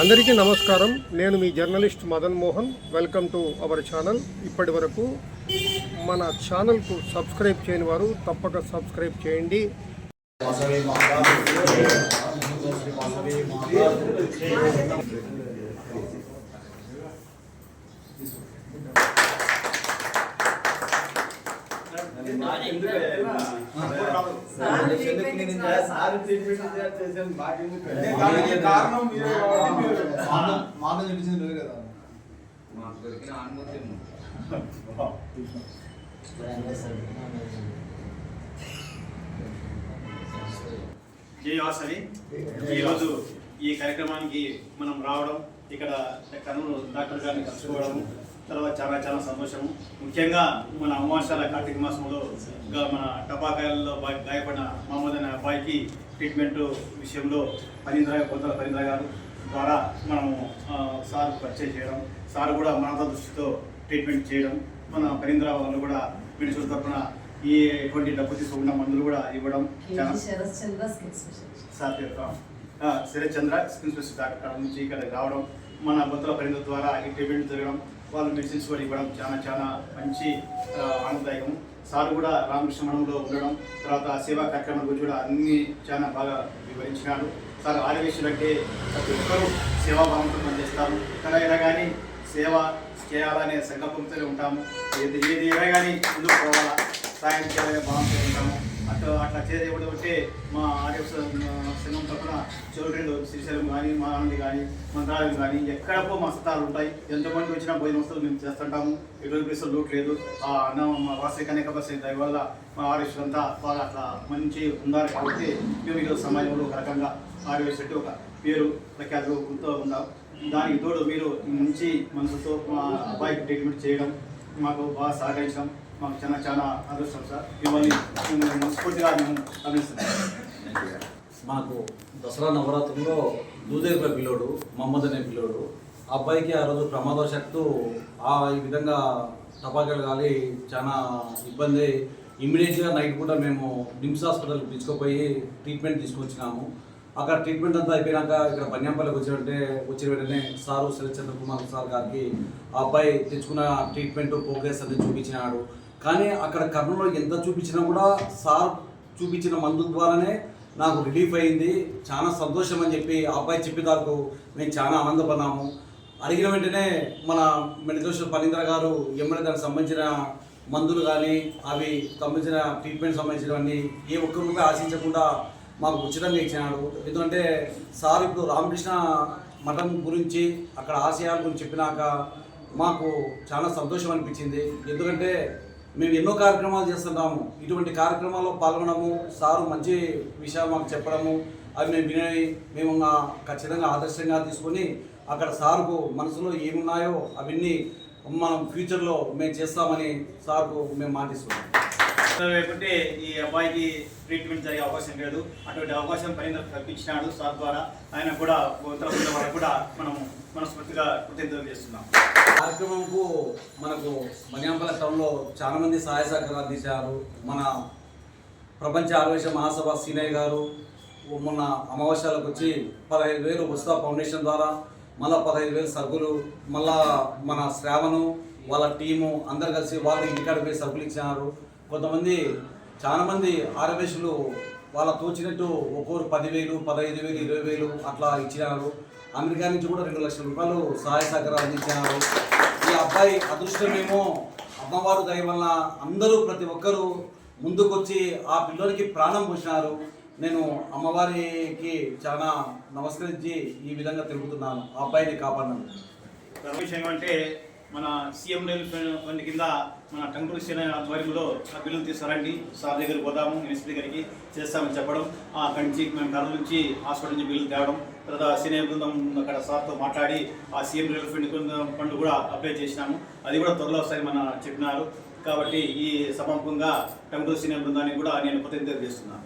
అందరికీ నమస్కారం. నేను మీ journalist Madan Mohan. Welcome to our channel. ఇప్పటి వరకు మన ఛానల్కు సబ్స్క్రైబ్ చేయని వారు తప్పక సబ్స్క్రైబ్ చేయండి. కారణం నువ్వే కదా. మాకు దొరికిన అనుమతి జై వాసవి. ఈరోజు ఈ కార్యక్రమానికి మనం రావడం ఇక్కడ కర్నూలు డాక్టర్ గారిని కలుసుకోవడం తర్వాత చాలా చాలా సంతోషము. ముఖ్యంగా మన అమావాస్యాల కార్తీక మాసంలో మన టపాకాయల్లో గాయపడిన మహమ్మద్ అనే అబ్బాయికి ట్రీట్మెంట్ విషయంలో పరీంద్ర కొత్తల పరీంద్ర గారు ద్వారా మనము సార్ పరిచయం చేయడం సార్ కూడా మనతో దృష్టితో ట్రీట్మెంట్ చేయడం మన పరీంద్ర వాళ్ళు కూడా మెడిసిన్ తరఫున ఈ ఎటువంటి డబ్బు తీసుకున్న మందులు కూడా ఇవ్వడం sir Sharath Chandra skin specialist doctor నుంచి ఇక్కడ రావడం మన బొత్తల పరిణతి ద్వారా ఈ ఈవెంట్ జరగడం వాళ్ళు మెడిసిన్స్ కూడా ఇవ్వడం చాలా చాలా మంచి ఆనందదాయకం సార్ కూడా రామకృష్ణ మఠంలో ఉండడం తర్వాత సేవా కార్యక్రమాల గురించి కూడా అన్ని చాలా బాగా వివరించినాడు సార్ ఆరోగ్యశ్వరు అంటే ప్రతి ఒక్కరూ సేవాభావంతో పనిచేస్తారు. ఎక్కడ అయినా కానీ సేవ చేయాలనే సంకల్పంతోనే ఉంటాము. ఏది ఏది అయినా కానీ ముందుకు పోవాలా? సాయం చేయాలనే భావంతో ఉంటాము. అట్లా అట్లా చేయకూడదు అంటే మా ఆర్య సంఘం తరఫున చౌదరిలో శ్రీశైలం కానీ మా ఆనంది కానీ మంత్రాలయం కానీ ఎక్కడపో మా సతాలు ఉంటాయి. ఎంతమంది వచ్చినా పోయిన వస్తువులు మేము చేస్తుంటాము. ఎటువంటి పైసలు లోటు లేదు. ఆ అన్నం మా వాసే కనేక బస్ దయ వల్ల మా ఆర్యస్ అంతా బాగా అట్లా మంచి ఉన్నారు కాబట్టి మేము ఈరోజు సమాజంలో ఒక రకంగా ఆర్యస్ అంటే ఒక పేరు ప్రఖ్యాతిలో ఉన్నాం దానికి తోడు మీరు మంచి మనసుతో మా అబ్బాయికి ట్రీట్మెంట్ చేయడం మాకు బాగా సహకరించడం మాకు చాలా చాలా అదృష్టం సార్. మిమ్మల్ని మనస్ఫూర్తిగా మేము గమనిస్తున్నాం మాకు దసరా నవరాత్రుల్లో దూదేకుల పిల్లోడు మహమ్మద్ అనే పిల్లోడు ఆ అబ్బాయికి ఆ రోజు ప్రమాదవశాత్తు ఆ ఈ విధంగా టపాకాయలు కాలి చాలా ఇబ్బంది. ఇమ్మీడియట్గా నైట్ పూట మేము నిమ్స్ హాస్పిటల్కి తీసుకుపోయి ట్రీట్మెంట్ తీసుకొచ్చినాము. అక్కడ ట్రీట్మెంట్ అంతా అయిపోయినాక ఇక్కడ బన్యాంపల్లికి వచ్చినట్టే వచ్చిన వెంటనే సారు శరత్ కుమార్ సార్ గారికి ఆ అబ్బాయి తెచ్చుకున్న ట్రీట్మెంట్ ప్రోగ్రెస్ అనేది చూపించినాడు. కానీ అక్కడ కర్నూలు ఎంత చూపించినా కూడా సార్ చూపించిన మందు ద్వారానే నాకు రిలీఫ్ అయింది. చాలా సంతోషం అని చెప్పి ఆ అబ్బాయి చెప్పేదాకు మేము చాలా ఆనందపడినాము అడిగిన వెంటనే మన మెడికల్ పనీంద్ర గారు ఎమ్మెల్యే దానికి సంబంధించిన మందులు కానీ అవి సంబంధించిన ట్రీట్మెంట్ సంబంధించినవన్నీ ఏ ఒక్క రూపాయి ఆశించకుండా మాకు ఉచితంగా ఇచ్చినాడు. ఎందుకంటే సార్ ఇప్పుడు రామకృష్ణ మఠం గురించి అక్కడ ఆశయాల గురించి చెప్పినాక మాకు చాలా సంతోషం అనిపించింది. ఎందుకంటే మేము ఎన్నో కార్యక్రమాలు చేస్తుంటాము. ఇటువంటి కార్యక్రమాల్లో పాల్గొనడము సారు మంచి విషయాలు మాకు చెప్పడము అవి మేము వినవి మేము ఖచ్చితంగా ఆదర్శంగా తీసుకొని అక్కడ సార్కు మనసులో ఏమున్నాయో అవన్నీ మనం ఫ్యూచర్లో మేము చేస్తామని సార్కు మేము మాటిస్తున్నాం. లేకుంటే ఈ అబ్బాయికి ట్రీట్మెంట్ జరిగే అవకాశం లేదు. అటువంటి అవకాశం పైన కల్పించినాడు సార్ ద్వారా. ఆయన కూడా ఉత్తర వాళ్ళకు కూడా మనం మనస్ఫూర్తిగా కృతజ్ఞతలు చేస్తున్నాం. కార్యక్రమంకు మనకు మన్యాంపల్లి టౌన్లో చాలామంది సహాయ సహకారాలు అందించారు మన ప్రపంచ ఆరోగ్య మహాసభ సీనయ్య గారు మొన్న అమావాస్యాలకు వచ్చి పదహైదు వేలు ఉస్తా ఫౌండేషన్ ద్వారా మళ్ళా పదహైదు వేలు సరుకులు మళ్ళా మన శ్రావణు వాళ్ళ టీము అందరు కలిసి వాళ్ళ ఇంటికాడ పోయి సరుకులు ఇచ్చినారు. కొంతమంది చాలామంది మంది వాళ్ళ తోచినట్టు ఒక్కొరు పదివేలు పదహైదు వేలు ఇరవై వేలు అట్లా ఇచ్చినారు. అమెరికా నుంచి కూడా రెండు లక్షల రూపాయలు సహాయ సహకారాలు అందించినారు. ఈ అబ్బాయి అదృష్టమేమో అమ్మవారు దయ వల్ల అందరూ ప్రతి ఒక్కరూ ముందుకొచ్చి ఆ పిల్లోనికి ప్రాణం పోసినారు. నేను అమ్మవారికి చాలా నమస్కరించి ఈ విధంగా తిరుగుతున్నాను. ఆ అబ్బాయిని కాపాడినాను విషయం అంటే మన సీఎం ఫండ్ కింద మన టంగులు సేన ఆధ్వర్యంలో ఆ బిల్లులు తీసుకురండి సార్ దగ్గర పోదాము ఎస్పీ దగ్గరికి చేస్తామని చెప్పడం ఆ అక్కడి నుంచి మేము కర్నూలు నుంచి హాస్పిటల్ నుంచి బిల్లులు తేవడం తర్వాత సీనియర్ బృందం అక్కడ సార్తో మాట్లాడి ఆ సీఎం రిలీఫ్ ఫండ్ ఫండ్ కూడా అప్లై చేసినాము. అది కూడా త్వరలో ఒకసారి మన చెప్పినారు. కాబట్టి ఈ సమర్పంగా టంగులు సీనియర్ బృందానికి కూడా నేను కృతజ్ఞత చేస్తున్నాను.